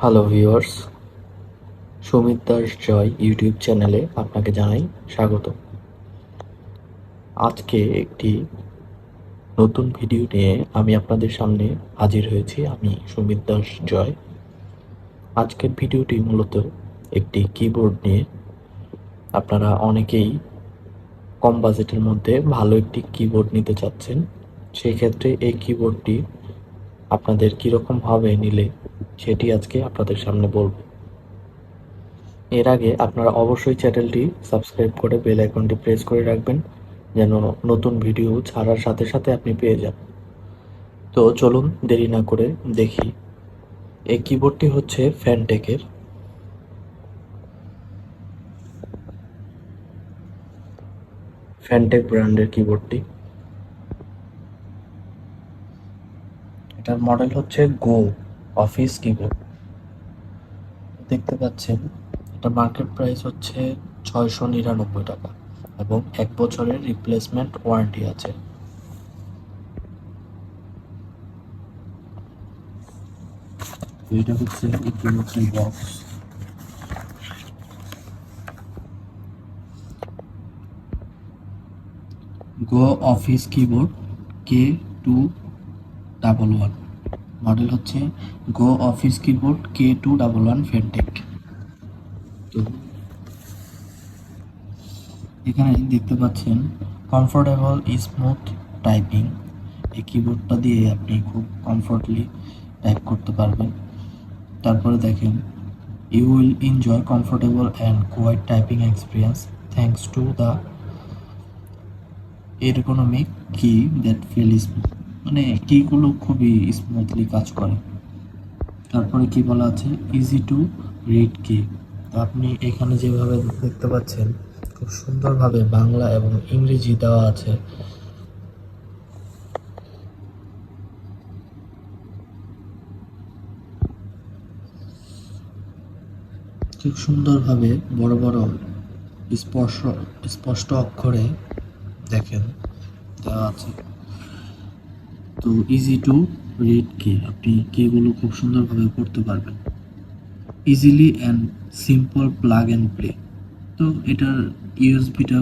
Hello viewers Sumit Das Joy YouTube চ্যানেলে আপনাকে জানাই স্বাগত। আজকে একটি নতুন ভিডিও নিয়ে আমি আপনাদের সামনে হাজির হয়েছি, আমি সুমিত দাস জয়। আজকের ভিডিওটি মূলত একটি কিবোর্ড নিয়ে। আপনারা অনেকেই কম বাজেটের মধ্যে ভালো একটি কিবোর্ড নিতে চাচ্ছেন, সেই ক্ষেত্রে এই কিবোর্ডটি আপনাদের কীরকম হবে নিলে সেটি আজকে আপনাদের সামনে বলব। এর আগে আপনারা অবশ্যই চ্যানেলটি সাবস্ক্রাইব করে বেল আইকনটি প্রেস করে রাখবেন, যেন নতুন ভিডিও ছাড়ার সাথে সাথে আপনি পেয়ে যান। তো চলুন দেরি না করে দেখি এই কিবোর্ডটি হচ্ছে ফ্যানটেকের ফ্যানটেক ব্র্যান্ডের কিবোর্ডটি এটার মডেল হচ্ছে গো অফিস কিবোর্ড দেখতে পাচ্ছেন, এটা মার্কেট প্রাইস হচ্ছে ছয়শো নিরানব্বই টাকা এবং এক বছরের রিপ্লেসমেন্ট ওয়ারেন্টি আছে। এটা হচ্ছে box go office keyboard K two double one model হচ্ছে go office keyboard K two double one Fantech তো এখানে দেখতে পাচ্ছেন কমফোর্টেবল স্মুথ টাইপিং এই কিবোর্ডটা দিয়ে আপনি খুব কমফোর্টলি টাইপ করতে পারবেন। তারপরে দেখেন you will enjoy comfortable and quiet typing experience thanks to the ergonomic key that feel smooth মানে কিগুলো খুবই স্মুথলি কাজ করে। তারপরে কি বলা আছে? ইজি টু রিড কি তো আপনি এখানে যেভাবে দেখতে পাচ্ছেন, খুব সুন্দরভাবে বাংলা এবং ইংরেজি দেওয়া আছে। খুব সুন্দরভাবে বড় বড় স্পর্শ, স্পষ্ট অক্ষরে দেখেন, দেওয়া আছে। তো ইজি টু রিড কি আপনি কিগুলো খুব সুন্দরভাবে পড়তে পারবেন। Easily and simple plug and play তো এটার ইউএসবিটা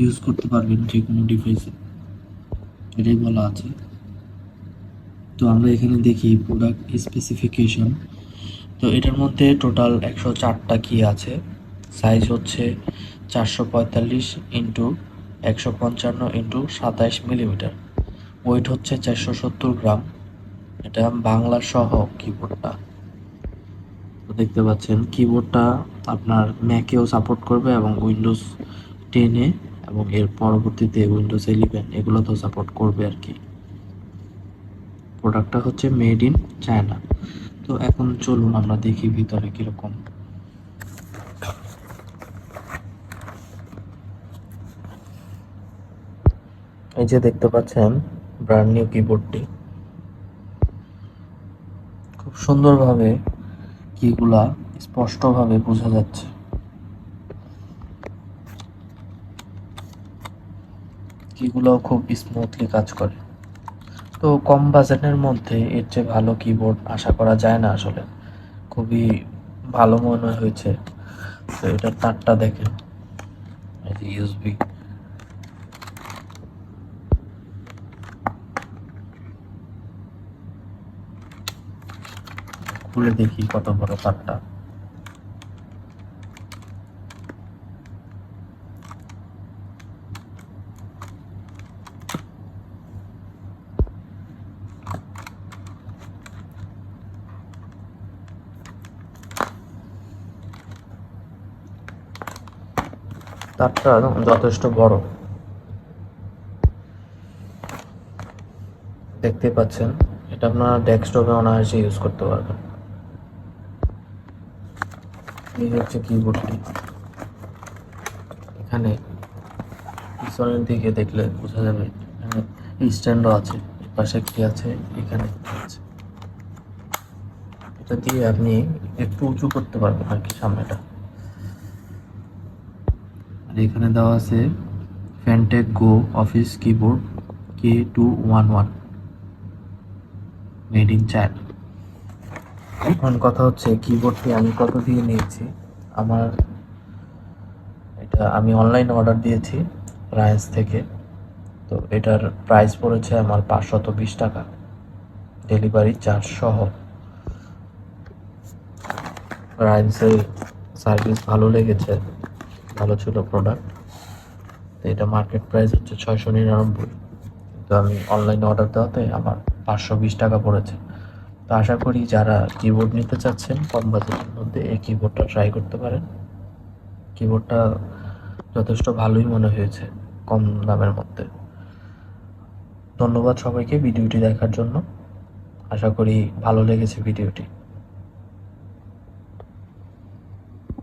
ইউজ করতে পারবেন যে কোনো ডিভাইসে এটাই বলা আছে। তো আমরা এখানে দেখি প্রোডাক্ট স্পেসিফিকেশন তো এটার মধ্যে টোটাল একশো চারটা কি আছে। সাইজ হচ্ছে চারশো পঁয়তাল্লিশ ইন্টু একশো পঞ্চান্ন ইন্টু সাতাইশ মিলিমিটার। ওয়েট হচ্ছে চারশো সত্তর গ্রাম। এটা বাংলা সহ কিবোর্ডটা তো দেখতে পাচ্ছেন কিবোর্ডটা আপনার ম্যাকেও সাপোর্ট করবে এবং উইন্ডোজ টেনে এবং এর পরবর্তীতে উইন্ডোজ ইলেভেন তো সাপোর্ট করবে আর কি। প্রোডাক্টটা হচ্ছে মেড ইন চায়না তো এখন চলুন আমরা দেখি ভিতরে কীরকম। এই যে দেখতে পাচ্ছেন ব্র্যান্ড নিউ কিবোর্ডটি খুব সুন্দরভাবে কিগুলা স্পষ্টভাবে বোঝা যাচ্ছে। কিগুলোও খুব স্মুথলি কাজ করে। তো কম বাজেটের মধ্যে এর চেয়ে ভালো কিবোর্ড আশা করা যায় না আসলে। খুবই ভালো মনে হয়েছে। তো এটার তারটা দেখেন। ইউএসবি খুলে দেখি কত বড় তারটা তারটা যথেষ্ট বড়। দেখতে পাচ্ছেন, এটা আপনারা ডেস্কটপে অনায়াসে ইউজ করতে পারবেন। এই হচ্ছে কিবোর্ডটি এখানে পিছনের দিকে দেখলে বোঝা যাবে, এখানে স্ট্যান্ডও আছে পাশে একটি আছে, এখানে আছে। এটা দিয়ে আপনি একটু উঁচু করতে পারবেন আর কি সামনেটা। আর এখানে দেওয়া আছে Fantech go office keyboard K two one one made in China এখন কথা হচ্ছে কিবোর্ডটি আমি কত দিয়ে নিয়েছি? আমার এটা আমি অনলাইন অর্ডার দিয়েছি রায়েন্স থেকে। তো এটার প্রাইস পড়েছে আমার পাঁচশত বিশ টাকা। ডেলিভারি চার্জ সহ। রায়েন্সের সার্ভিস ভালো লেগেছে, ভালো ছিল প্রোডাক্ট তো এটা মার্কেট প্রাইস হচ্ছে ছয়শো নিরানব্বই। কিন্তু আমি অনলাইনে অর্ডার দেওয়াতে আমার পাঁচশো বিশ টাকা পড়েছে। তো আশা করি যারা কিবোর্ড নিতে চাচ্ছেন, কম বাজেটের মধ্যে এই কিবোর্ডটা ট্রাই করতে পারেন। কিবোর্ডটা যথেষ্ট ভালোই মনে হয়েছে কম দামের মধ্যে। ধন্যবাদ সবাইকে ভিডিওটি দেখার জন্য। আশা করি ভালো লেগেছে ভিডিওটি।